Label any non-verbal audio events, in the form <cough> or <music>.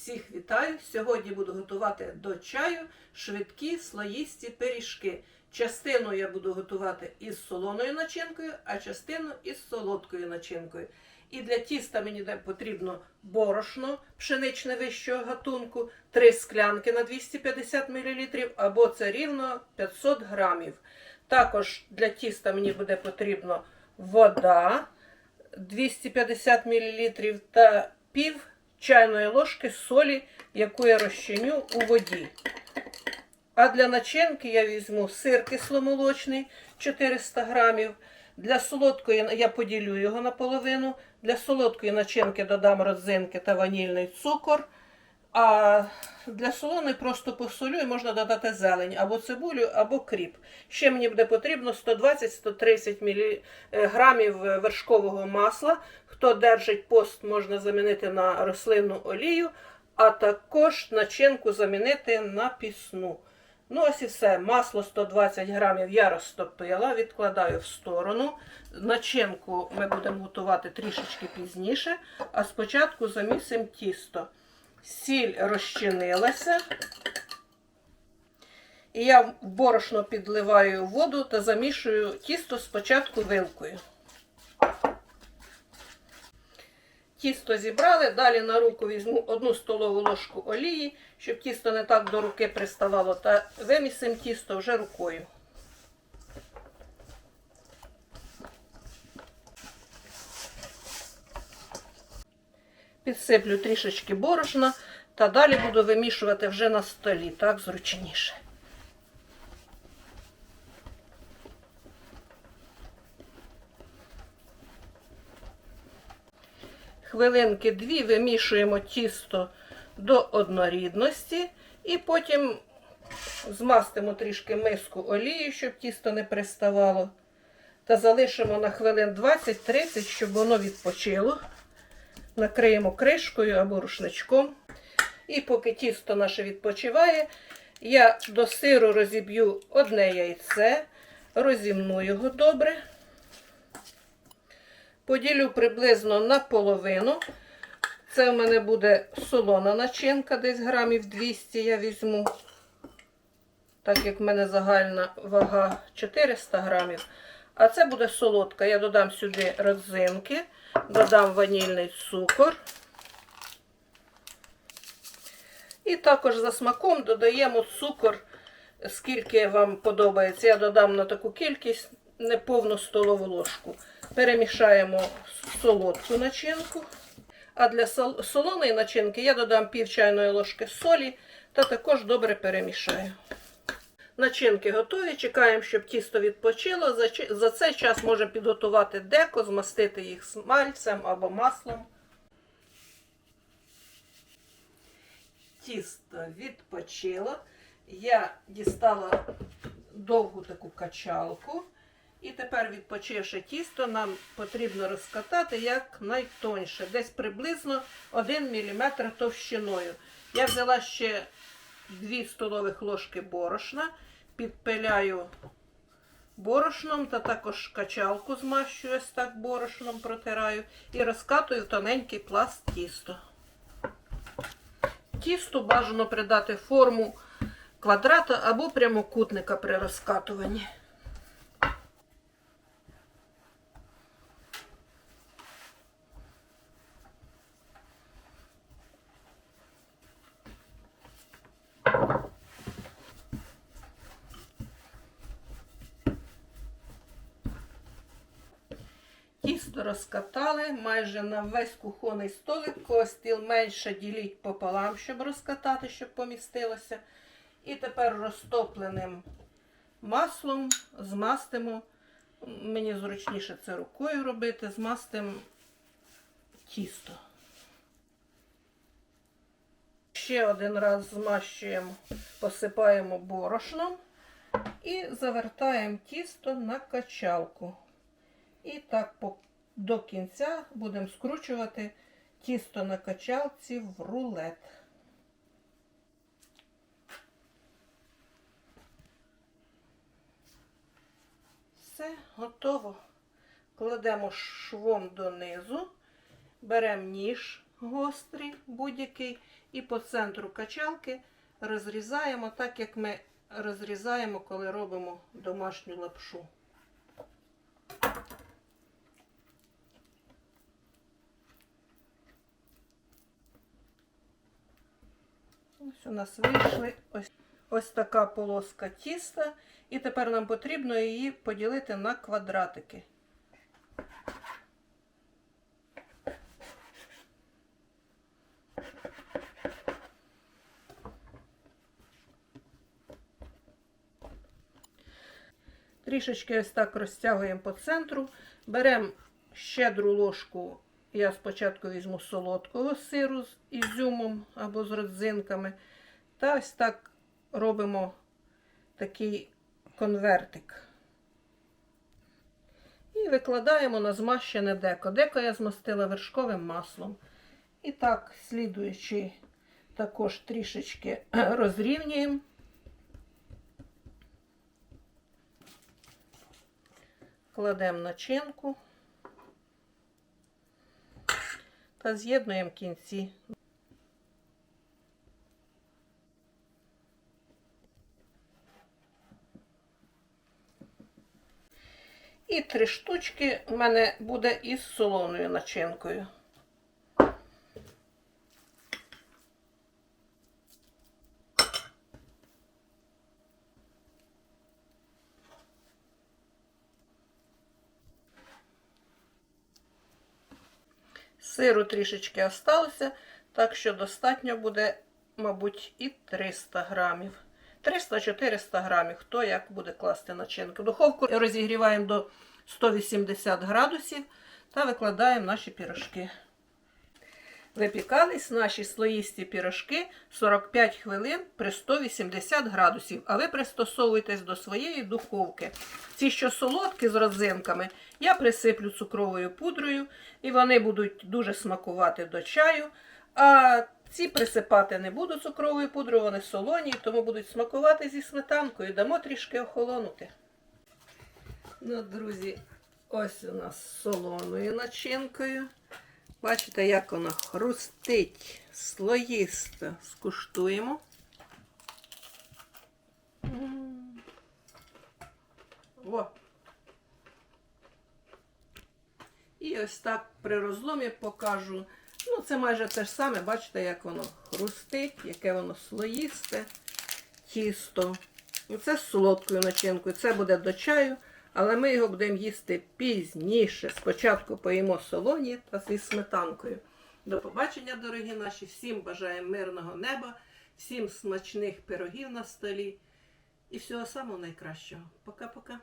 Всіх вітаю! Сьогодні буду готувати до чаю швидкі слоїсті пиріжки. Частину я буду готувати із солоною начинкою, а частину із солодкою начинкою. І для тіста мені потрібно борошно пшеничне вищого гатунку, 3 склянки на 250 мл, або це рівно 500 грамів. Також для тіста мені буде потрібно вода 250 мл та пів чайної ложки солі, яку я розчиню у воді. А для начинки я візьму сир кисломолочний 400 грамів. Для солодкої я поділю його наполовину. Для солодкої начинки додам родзинки та ванільний цукор. А для солоної просто посолю і можна додати зелень або цибулю, або кріп. Ще мені буде потрібно 120-130 мл грамів вершкового масла. Хто держить пост, можна замінити на рослинну олію, а також начинку замінити на пісну. Ну, ось і все. Масло 120 грамів я розтопила, відкладаю в сторону. Начинку ми будемо готувати трішечки пізніше, а спочатку замісимо тісто. Сіль розчинилася. І я борошно підливаю воду та замішую тісто спочатку вилкою. Тісто зібрали, далі на руку візьму одну столову ложку олії, щоб тісто не так до руки приставало, та вимісимо тісто вже рукою. Підсиплю трішечки борошна та далі буду вимішувати вже на столі, так зручніше. Хвилинки дві вимішуємо тісто до однорідності і потім змастимо трішки миску олії, щоб тісто не приставало. Та залишимо на хвилин 20-30, щоб воно відпочило. Накриємо кришкою або рушничком. І поки тісто наше відпочиває, я до сиру розіб'ю одне яйце, розімну його добре. Поділю приблизно на половину. Це в мене буде солона начинка, десь грамів 200 я візьму. Так як в мене загальна вага 400 грамів. А це буде солодка. Я додам сюди родзинки, додам ванільний цукор. І також за смаком додаємо цукор, скільки вам подобається. Я додам на таку кількість неповну столову ложку. Перемішаємо солодку начинку. А для солоної начинки я додам пів чайної ложки солі та також добре перемішаю. Начинки готові. Чекаємо, щоб тісто відпочило. За цей час можемо підготувати деко, змастити їх смальцем або маслом. Тісто відпочило. Я дістала довгу таку качалку. І тепер, відпочивши тісто, нам потрібно розкатати як найтоньше, десь приблизно 1 мм товщиною. Я взяла ще 2 столових ложки борошна, підпиляю борошном та також качалку змащую, ось так борошном протираю і розкатую в тоненький пласт тісто. Тісту бажано придати форму квадрата або прямокутника при розкатуванні. Тісто розкатали майже на весь кухонний столик, костіл менше діліть пополам, щоб розкатати, щоб помістилося. І тепер розтопленим маслом змастимо, мені зручніше це рукою робити, змастимо тісто. Ще один раз змащуємо, посипаємо борошном і завертаємо тісто на качалку. І так до кінця будемо скручувати тісто на качалці в рулет. Все, готово. Кладемо швом донизу, беремо ніж гострий, будь-який, і по центру качалки розрізаємо так, як ми розрізаємо, коли робимо домашню лапшу. Ось у нас вийшли ось, ось така полоска тіста. І тепер нам потрібно її поділити на квадратики. Трішечки ось так розтягуємо по центру. Беремо щедру ложку. Я спочатку візьму солодкого сиру з ізюмом або з родзинками. Та ось так робимо такий конвертик. І викладаємо на змащене деко. Деко я змастила вершковим маслом. І так, слідуючи, також трішечки <clears throat> розрівнюємо. Кладемо начинку та з'єднуємо кінці. І три штучки в мене буде із солоною начинкою. Сиру трішечки осталося, так що достатньо буде, мабуть, і 300 грамів. 300-400 грамів, хто як буде класти начинку. Духовку розігріваємо до 180 градусів та викладаємо наші пірожки. Випікались наші слоїсті пірожки 45 хвилин при 180 градусів, а ви пристосовуйтесь до своєї духовки. Ці, що солодкі з родзинками, я присиплю цукровою пудрою, і вони будуть дуже смакувати до чаю. А ці присипати не буду цукровою пудрою, вони солоні, тому будуть смакувати зі сметанкою. Дамо трішки охолонути. Ну, друзі, ось у нас з солоною начинкою. Бачите, як вона хрустить, слоїста. Скуштуємо. О. І ось так при розломі покажу. Ну, це майже те ж саме, бачите, як воно хрустить, яке воно слоїсте, тісто. Оце з солодкою начинкою. Це буде до чаю, але ми його будемо їсти пізніше. Спочатку поїмо солоні та зі сметанкою. До побачення, дорогі наші. Всім бажаємо мирного неба, всім смачних пирогів на столі і всього самого найкращого. Пока-пока.